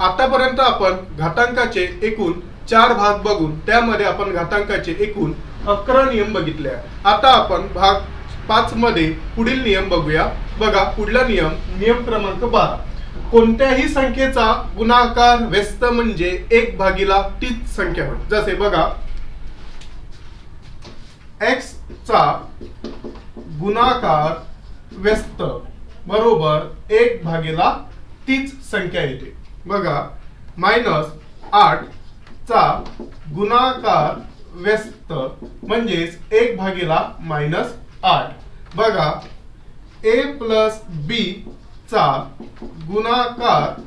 आतापर्यंत आपण घातांकाचे एकूण चार भाग बघून त्यामध्ये आपण घातांकाचे एकूण अकरा नियम बघितले आता आपण भाग पाच मध्ये पुढील नियम बघूया. बघा पुढला नियम नियम क्रमांक बारा. कोणत्याही संख्येचा गुणाकार व्यस्त म्हणजे एक भागीला तीच संख्या होय जसे बघा एक्स चा गुणाकार व्यस्त बरोबर एक भागीला तीच संख्या येते. बघा मायनस आठ चा गुणाकार व्यस्त म्हणजेच एक भागीला मायनस आठ. बघा ए प्लस बी चा गुणाकार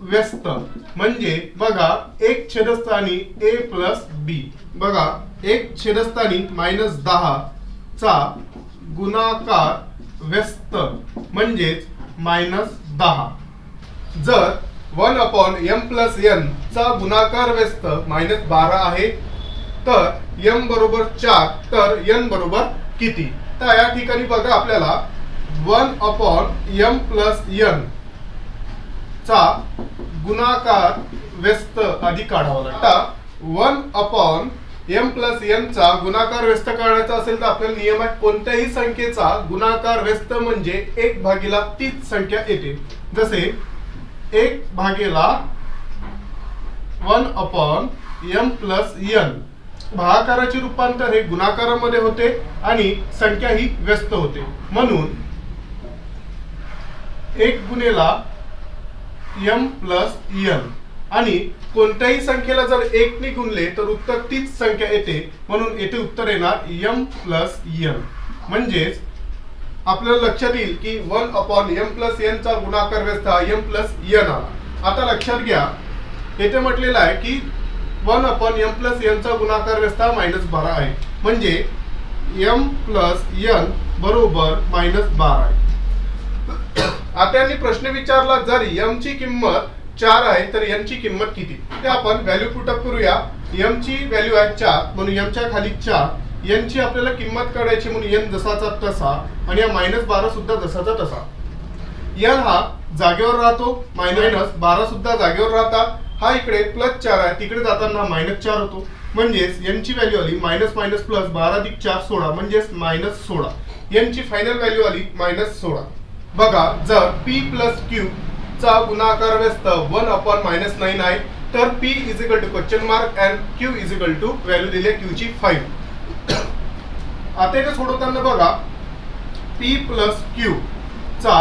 व्यस्त म्हणजे बघा एक छेदस्थानी ए प्लस बी बघा एक छेदस्थानी मायनस दहा चा गुणाकार व्यस्त म्हणजेच मायनस दहा. जर one upon M plus N चा गुणाकार व्यस्त मायनस बारा आहे. तर एम बरोबर चार तर एन बरोबर किती? तर या ठिकाणी बघा आपल्याला one upon M plus N चा गुणाकार व्यस्त आधी काढावा लागतो one upon M plus N चा गुणाकार व्यस्त काढायचा असेल तर आपल्याला नियम आहे कोणत्याही संख्येचा गुणाकार व्यस्त म्हणजे एक भागीला तीच संख्या येते. जसे एक भागेला one upon M plus N. भागाकाराचे रूपांतर हे गुणाकारामध्ये होते आणि संख्या ही व्यस्त होते. म्हणून एक गुणेला एम प्लस एन. आणि कोणत्याही संख्येला जर एक ने गुणले तर उत्तर तीच संख्या येते. म्हणून येथे उत्तर येणार एम प्लस एन. म्हणजेच आपल्याला लक्षात येईल की one upon M plus N चा गुणाकार व्यस्त हा एम प्लस एन आला. आता लक्षात घ्या. येथे म्हटलेलं आहे की वन अपॉन एम प्लस एनचा गुणाकार व्यस्त हा मायनस बारा आहे. म्हणजे एम प्लस एन बरोबर मायनस बारा आहे. आता यांनी प्रश्न विचारला जर एम ची किंमत चार आहे तर एम ची किंमत किती? ते आपण व्हॅल्यू पुटअप करूया. एम ची व्हॅल्यू आहे चार म्हणून एम च्या खाली चार. यांची आपल्याला किंमत काढायची म्हणून एन जसाचा तसा आणि या मायनस बारा सुद्धा जसाचा तसा. एन हा जागेवर राहतो मायनस बारा सुद्धा जागेवर राहता. हा इकडे प्लस चार आहे तिकडे जाताना मायनस चार होतो. म्हणजेच एन व्हॅल्यू आली मायनस मायनस प्लस बारा अधिक चार सोळा म्हणजेच मायनस सोळा. एनची फायनल व्हॅल्यू आली मायनस सोळा. बघा जर पी प्लस क्यू चा गुणाकार व्यस्त वन अपॉन मायनस नाईन आहे तर P is equal to question mark and Q is equal to value दिली आहे क्यू ची फाईव्ह आता इथे सोडवताना बघा पी प्लस क्यू चा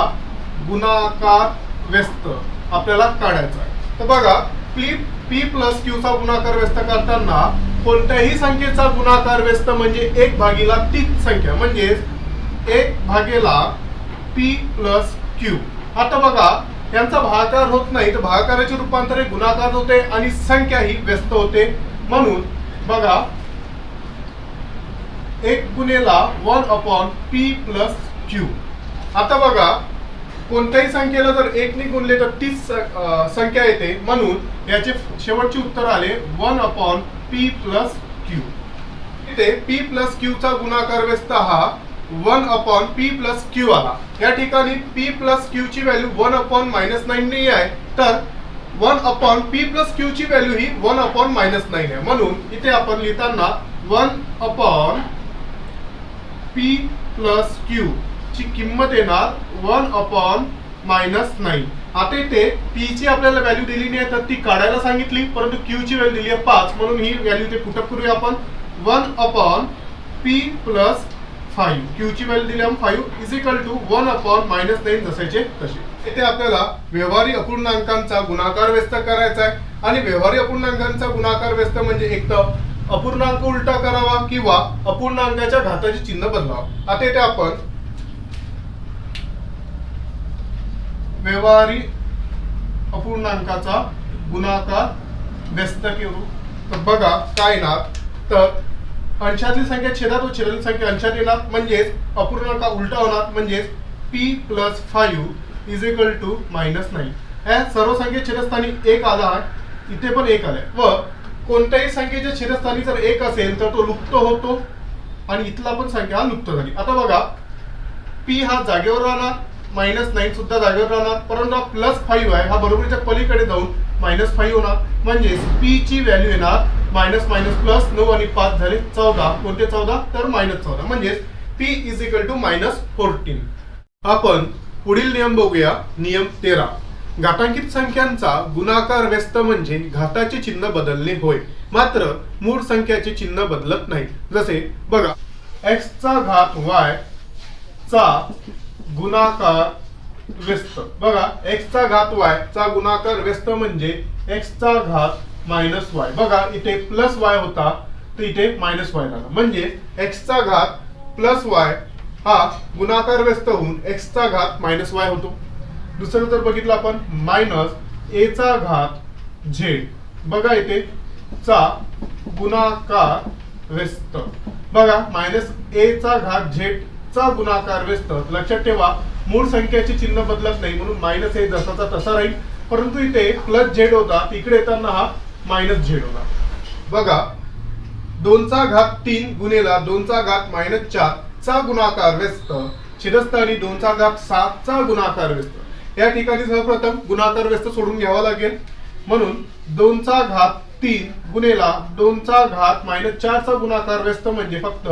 गुणाकार व्यस्त आपल्याला काढायचा आहे. तर बघा पी पी प्लस क्यू चा गुणाकार व्यस्त करताना कोणत्याही संख्येचा गुणाकार व्यस्त म्हणजे एक भागीला तीच संख्या. म्हणजेच एक भागेला पी प्लस क्यू आता बघा यांचा भागाकार होत नाही तर भागाकाराचे रूपांतर गुणाकार होते आणि संख्या ही व्यस्त होते. म्हणून बघा एक गुणेला one upon P plus Q आता बघा कोणत्याही संख्येला जर एकने गुणले तर तीस संख्या येते. म्हणून याचे शेवटचे उत्तर आले one upon P plus Q इथे पी प्लस क्यूचा गुणाकार व्यस्त हा one upon P plus Q आला. या ठिकाणी पी प्लस क्यू ची value one upon minus nine नाही आहे. तर one upon P plus Q ची व्हॅल्यू ही वन अपॉन मायनस नाईन आहे. म्हणून इथे आपण लिहिताना one upon P plus Q ची किंमत येणार वन अपॉन मायनस नाईन आता इथे पीची आपल्याला व्हॅल्यू दिली नाही तर ती काढायला सांगितली परंतु क्यूची व्हॅल्यू दिली आहे पाच. म्हणून ही व्हॅल्यू इथे पुटअप करूया आपण. One upon P plus five क्यूची value दिली आपण five is equal to one upon minus nine जसायचे तसे. इथे आपल्याला व्यवहारी अपूर्णांकांचा गुणाकार व्यस्त करायचा आहे. आणि व्यवहारी अपूर्णांकांचा गुणाकार व्यस्त म्हणजे एक तर अपूर्णांक उलटा करावा किंवा अपूर्णांकाच्या घाताचे चिन्ह बदलावा. आता इथे आपण व्यवहारी अपूर्णांकाचा गुणाकार व्यस्त करू तर बघा काय येणार? तर अंशातली संख्या छेदात व छेदातली संख्या अंशात येणार. म्हणजेच अपूर्णांक उलटा होणार. म्हणजेच P plus five is equal to minus nine ह्या सर्व संख्या छेदस्थानी एक आला आहे. इथे पण एक आलाय. व कोणत्याही संख्येच्या शिरस्थानी जर एक असेल तर तो लुप्त होतो आणि इथला पण संख्या हा लुप्त झाली. आता बघा पी हा जागेवर राहणार मायनस नाईन सुद्धा जागेवर राहणार परंतु हा प्लस फाईव्ह आहे हा बरोबरीच्या पलीकडे जाऊन मायनस फाईव्ह होणार. म्हणजेच पी ची व्हॅल्यू येणार मायनस मायनस प्लस नऊ आणि पाच झाले चौदा. कोणते चौदा? तर मायनस चौदा. म्हणजेच P is equal to minus fourteen आपण पुढील नियम बघूया नियम तेरा. घाटांकित संख्यांचा गुणाकार व्यस्त म्हणजे घाताचे चिन्ह बदलणे होय. मात्र मूळ संख्याचे चिन्ह बदलत नाही. जसे बघा एक्स चा घात वाय चा गुणाकार व्यस्त. बघा एक्स चा घात वाय चा गुणाकार व्यस्त म्हणजे एक्स चा घात मायनस वाय बघा इथे प्लस वाय होता तर इथे मायनस वाय झाला. म्हणजे एक्स चा घात प्लस वाय हा गुणाकार व्यस्त होऊन एक्सचा चा घात मायनस वाय होतो. दुसरं जर बघितलं आपण मायनस ए चा घात झेड बघा इथे चा गुणाकार व्यस्त. बघा मायनस ए चा घात झेड चा गुणाकार व्यस्त. लक्षात ठेवा मूळ संख्याचे चिन्ह बदलत नाही म्हणून मायनस ए जसाचा तसा राहील. परंतु इथे प्लस झेड होता तिकडे येताना हा मायनस झेड होता. बघा दोनचा घात तीन गुणेला दोनचा घात मायनस चार चा गुणाकार व्यस्त. शिरस्थानी दोनचा घात सात चा गुणाकार व्यस्त. या ठिकाणी सर्वप्रथम गुणाकार व्यस्त सोडून घ्यावा लागेल. म्हणून दोनचा घात तीन गुणेला दोनचा घात मायनस चारचा गुणाकार व्यस्त म्हणजे फक्त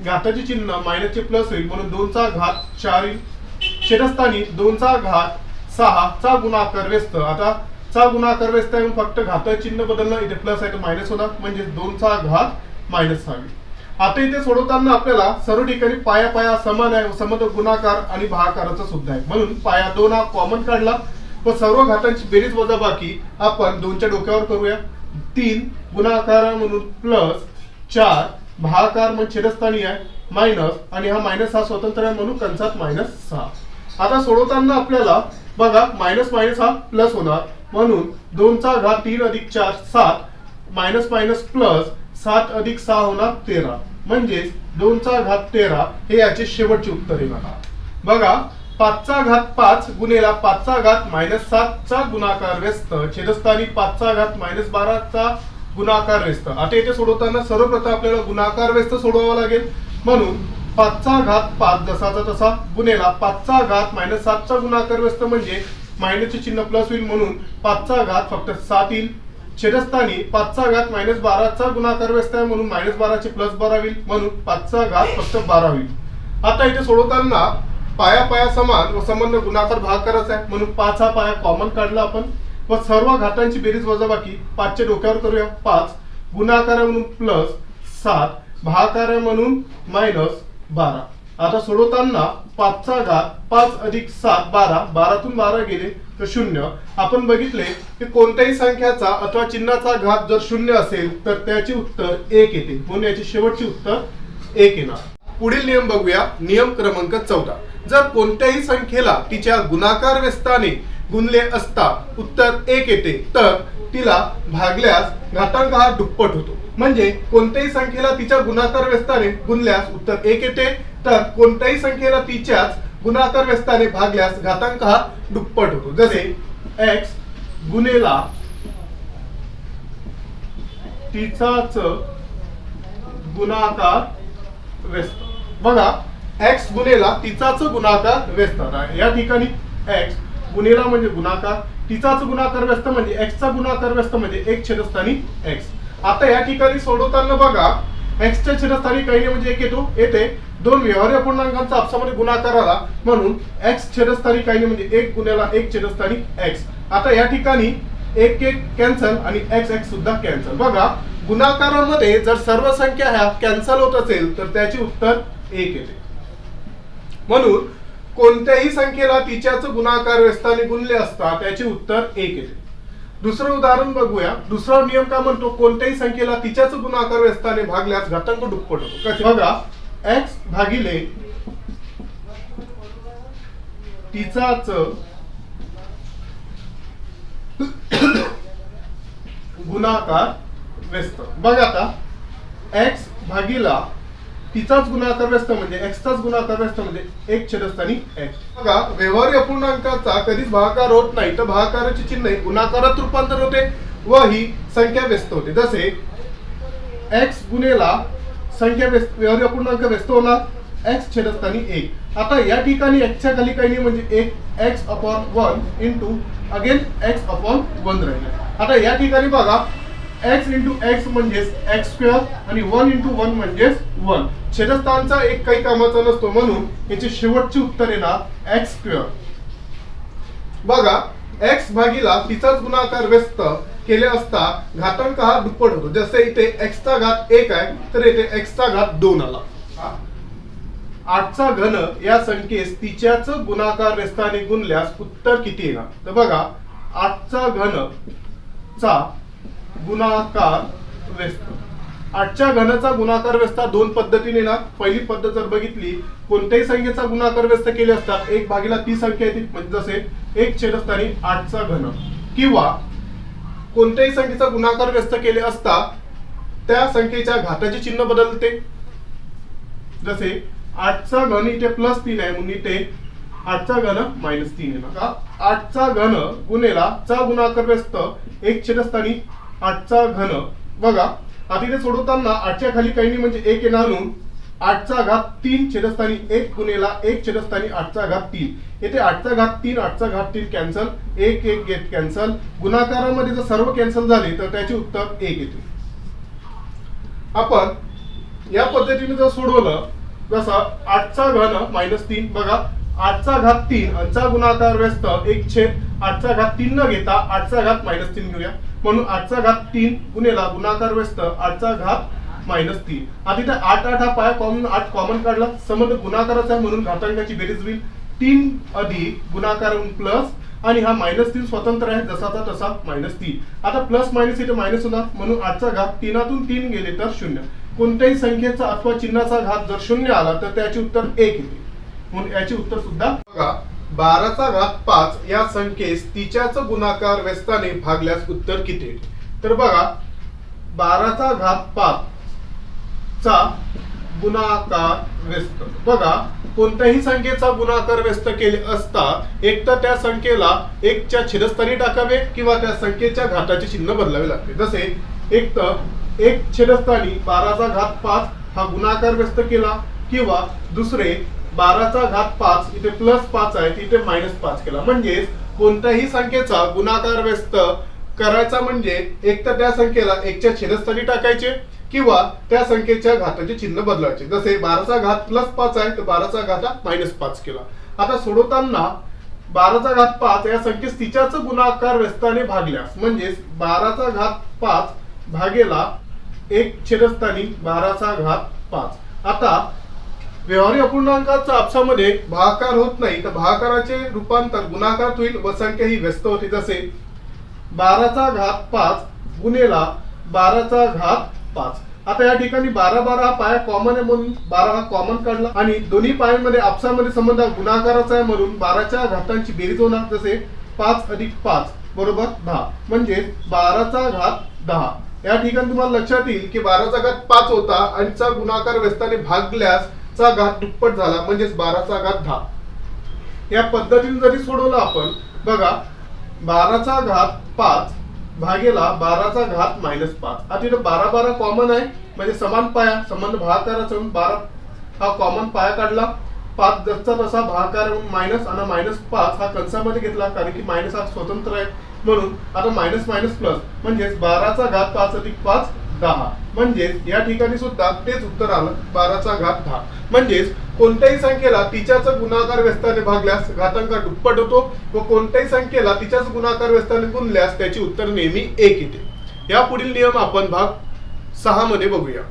घाताचे चिन्ह मायनसचे प्लस होईल. म्हणून दोनचा घात चार येईल. शिरस्थानी दोनचा घात सहा चा गुणाकार व्यस्त. आता चा गुणाकार व्यस्त आहे फक्त घाताचे चिन्ह बदलणं इथे प्लस आहे तर मायनस होणार. म्हणजे दोनचा घात मायनस सहावी आता इथे सोडवताना आपल्याला सर्व ठिकाणी पाया पाया समान आहे समद गुणाकार आणि भागाकाराचा सुद्धा आहे. म्हणून पाया दोन हा कॉमन काढला. व सर्व घातांची बेरीज वजाबाकी आपण दोनच्या डोक्यावर करूया. तीन गुणाकार म्हणून प्लस चार भागाकार म्हणजे छेदस्थानी आहे मायनस आणि हा मायनस हा स्वतंत्र आहे म्हणून कंसात मायनस सहा. आता सोडवताना आपल्याला बघा मायनस मायनस हा प्लस होणार. म्हणून दोनचा घात तीन अधिक चार सात. मायनस मायनस प्लस सात अधिक सहा होणार तेरा. म्हणजेच दोनचा घात तेरा हे याचे शेवटचे उत्तर येणार बघा. पाचचा घात पाच गुणेला पाचचा घात मायनस सातचा गुणाकार व्यस्त. छेदस्थानी पाचचा घात मायनस बाराचा गुणाकार व्यस्त. आता येथे सोडवताना सर्वप्रथम आपल्याला गुणाकार व्यस्त सोडवावा लागेल. म्हणून पाचचा घात पाच जसाचा तसा गुणेला पाचचा घात मायनस सातचा गुणाकार व्यस्त म्हणजे मायनसचे चिन्ह प्लस होईल म्हणून पाचचा घात फक्त सात येईल. छेदस्थानी पाचचा घात मायनस बाराचा गुणाकार व्यस्त आहे म्हणून मायनस बाराची प्लस बारा होईल म्हणून पाचचा घात फक्त बारा होईल. आता इथे सोडवताना पाया पाया समान व संबंध गुणाकार भाग करायचा आहे. म्हणून पाच हा पाया कॉमन काढला आपण. व सर्व घातांची बेरीज वजाबाकी पाचच्या डोक्यावर करूया. पाच गुणाकार म्हणून प्लस सात भागाकार म्हणून मायनस बारा. आता सोडवताना पाचचा घात पाच अधिक सात बारा बारातून बारा गेले तर शून्य. आपण बघितले की कोणत्याही संख्याचा अथवा चिन्हाचा घात जर शून्य असेल तर त्याचे उत्तर एक येते. म्हणून याचे शेवटचे उत्तर एक येणार. पुढील नियम बघूया. नियम क्रमांक चौदा. जर कोणत्याही संख्येला तिच्या गुणाकार व्यस्ताने गुणले असता उत्तर एक येते तर तिला भागल्यास घातांक हा दुप्पट होतो. म्हणजे कोणत्याही संख्येला तिच्या गुणाकार व्यस्ताने गुणल्यास उत्तर एक येते तर कोणत्याही संख्येला तिच्याच गुणाकार व्यस्ताने भागल्यास घातांक हा दुप्पट होतो. जसे एक्स गुणेला तिचाच गुणाकार व्यस्त. बघा एक्स गुणेला तिचाच गुणाकार व्यस्त. या ठिकाणी एक्स गुणेला म्हणजे गुणाकार तिचाच गुणाकार व्यस्त म्हणजे एक्सचा गुणाकार व्यस्त म्हणजे एक छेदस्थानी एक्स आता या ठिकाणी सोडवताना बघा एक्सच्या छेदस्थानी काही नाही म्हणजे एक येतो. येते. दोन व्यवहार्य पूर्णांकांचा आपसामध्ये गुणाकार आला म्हणून एक्स छेदस्थानी काही म्हणजे एक गुन्ह्याला एक छेदस्थानी एक्स आता या ठिकाणी एक एक कॅन्सल आणि एक्स एक्स सुद्धा कॅन्सल बघा गुणाकारामध्ये जर सर्व संख्या ह्या कॅन्सल होत असेल तर त्याचे उत्तर एक येते. म्हणून कोणत्याही संख्येला तिच्याच गुणाकार व्यस्ताने गुणले असता त्याचे उत्तर एक येते. दुसरं उदाहरण बघूया. दुसरा नियम का म्हणतो? कोणत्याही संख्येला तिच्याच गुणाकार व्यस्ताने भागल्यास घातांक दुप्पट होतो. बघा एक्स भागिले तिचाच गुणाकार व्यस्त. बघा आता एक्स भागीला तिचाच गुणाकार व्यस्त म्हणजे एक्सचाच गुणाकार व्यस्त म्हणजे एक छेदस्थानी एक्स बघा व्यवहार्य अपूर्णांकाचा कधीच भागाकार होत नाही तर भागाकाराचे चिन्ह गुणाकारात रूपांतर होते व ही संख्या व्यस्त होते. जसे एक्स गुणेला संख्या व्यस्त व्यवहार्य अपूर्णांक व्यस्त होणार एक्स छेदस्थानी एक. आता या ठिकाणी एक्सच्या खाली काही नाही म्हणजे एक x upon one into again x upon one राहील. आता या ठिकाणी बघा. एक्स इंटू एक्स म्हणजेच एक्स स्क्वेअर आणि वन इंटू वन म्हणजेच वन छेदस्थानचा एक काही कामाचा नसतो म्हणून याचे शेवटचे उत्तर येणार एक्स स्क्वेअर बघा एक्स भागीला तिचाच गुणाकार व्यस्त. केले असता घातांक हा दुप्पट होतो. जसे इथे एक्सचा घात एक आहे तर इथे एक्सचा घात दोन आला. आठचा घन या संख्येस तिच्याच गुणाकार रेस्ताने गुणल्यास उत्तर किती येणार? तर बघा आठचा घन चा गुणाकार व्यस्त आठच्या घनाचा गुणाकार व्यस्ता दोन पद्धतीने ना पहिली पद्धत जर बघितली कोणत्याही संख्येचा गुणाकार व्यस्त केले असतात एक भागीला ती संख्या येते. म्हणजे जसे एक छेदस्थानी आठचा घन. किंवा कोणत्याही संख्येचा गुणाकार व्यस्त केले असता त्या संख्येच्या घाताचे चिन्ह बदलते. जसे आठचा घन इथे प्लस तीन आहे म्हणून इथे आठचा घन मायनस तीन आहे का आठचा घन गुणेला चा गुणाकार व्यस्त एक छेदस्थानी आठचा घन. बघा आता इथे सोडवताना आठच्या खाली काही नाही म्हणजे एक येणार म्हणून आठचा घात तीन छेदस्थानी एक गुणेला एक छेदस्थानी आठचा घात तीन. येथे आठचा घात तीन आठचा घात तीन कॅन्सल एक एक घेत कॅन्सल गुणाकारामध्ये जर सर्व कॅन्सल झाले तर त्याचे उत्तर एक येते. आपण या पद्धतीने जर सोडवलं जसं आठचा घन मायनस तीन बघा आठचा घात तीन आठचा गुणाकार व्यस्त एक छेद आठचा घात तीन न घेता आठचा घात मायनस तीन घेऊया. म्हणून आठचा घात तीन गुणेला गुणाकार व्यस्त आठचा घात मायनस तीन. आता इथे आठ आठ हा पाय कॉमन आठ कॉमन काढला समज गुणाकाराचा आहे म्हणून घातांकाची बेरीज होईल. तीन अधिक गुणाकार प्लस आणि हा मायनस तीन स्वतंत्र आहे जसाचा तसा मायनस तीन. आता प्लस मायनस इथे मायनस होणार म्हणून आठचा घात तीनातून तीन गेले तर शून्य. कोणत्याही संख्येचा अथवा चिन्हाचा घात जर शून्य आला तर त्याचे उत्तर एक येते. म्हणून याचे उत्तर सुद्धा बघा. बाराचा घात पाच या संख्येस तिच्याच गुणाकार व्यस्ताने भागल्यास उत्तर किती तर बघा बाराचा घात पाच. चा गुणाकार व्यस्त. बघा कोणत्याही संख्येचा गुणाकार व्यस्त केले असता एक तर त्या संख्येला एकच्या छेदस्थानी टाकावे किंवा त्या संख्येच्या घाटाचे चिन्ह बदलावे लागते. जसे एक तर एक छेदस्थानी बाराचा घात पाच हा गुणाकार व्यस्त केला किंवा दुसरे बाराचा घात पाच इथे प्लस पाच आहे तिथे मायनस पाच केला. म्हणजेच कोणत्याही संख्येचा गुणाकार व्यस्त करायचा म्हणजे एक तर त्या संख्येला एकच्या छेदस्थानी टाकायचे किंवा त्या संख्येच्या घाताचे चिन्ह बदलायचे. जसे बाराचा घात प्लस पाच आहे तर बाराचा घात हा मायनस पाच केला. आता सोडवताना बाराचा घात पाच या संख्येस तिच्याच गुणाकार व्यस्ताने भागल्यास म्हणजेच बाराचा घात पाच भागेला एक छेदस्थानी बाराचा घात पाच. आता व्यवहारी अपूर्णांकाचा आपसामध्ये भागाकार होत नाही तर भागाकाराचे रूपांतर गुणाकारात होईल व संख्या ही व्यस्त होते. जसे बाराचा घात पाच गुणेला बाराचा घात पाच. आता या ठिकाणी बारा बारा हा पाया कॉमन आहे म्हणून बारा हा कॉमन काढला. आणि दोन्ही पायांमध्ये आपसामध्ये संबंध गुणाकाराचा आहे म्हणून बाराच्या घातांची बेरीज होणार. जसे पाच अधिक पाच बरोबर दहा. म्हणजे बाराचा घात दहा. या ठिकाणी तुम्हाला लक्षात येईल की बाराचा घात पाच होता आणि चा गुणाकार व्यस्ताने भागल्यास चा घात दुप्पट झाला. म्हणजेच बाराचा घात दहा. या पद्धतीने जरी सोडवलं आपण बघा बाराचा घात पाच भागेला बाराचा घात मायनस पाच. आता इथं बारा बारा कॉमन आहे. म्हणजे समान पाया संबंध भागाकाराचा बारा हा कॉमन पाया काढला. पाच जसचा तसा भागाकार मायनस आणि मायनस पाच हा कंसामध्ये घेतला कारण की मायनस हा स्वतंत्र आहे. म्हणून आता मायनस मायनस प्लस म्हणजेच बाराचा घात पाच अधिक पाच दहा म्हणजेच या ठिकाणी सुद्धा तेच उत्तर आलं. बाराचा घात दहा. म्हणजेच कोणत्याही संख्येला तिच्याच गुणाकार व्यस्ताने भागल्यास घातांक दुप्पट होतो व कोणत्याही संख्येला तिच्याच गुणाकार व्यस्ताने गुणल्यास त्याची उत्तर नेहमी एक येते. या पुढील नियम आपण भाग सहा मध्ये बघूया.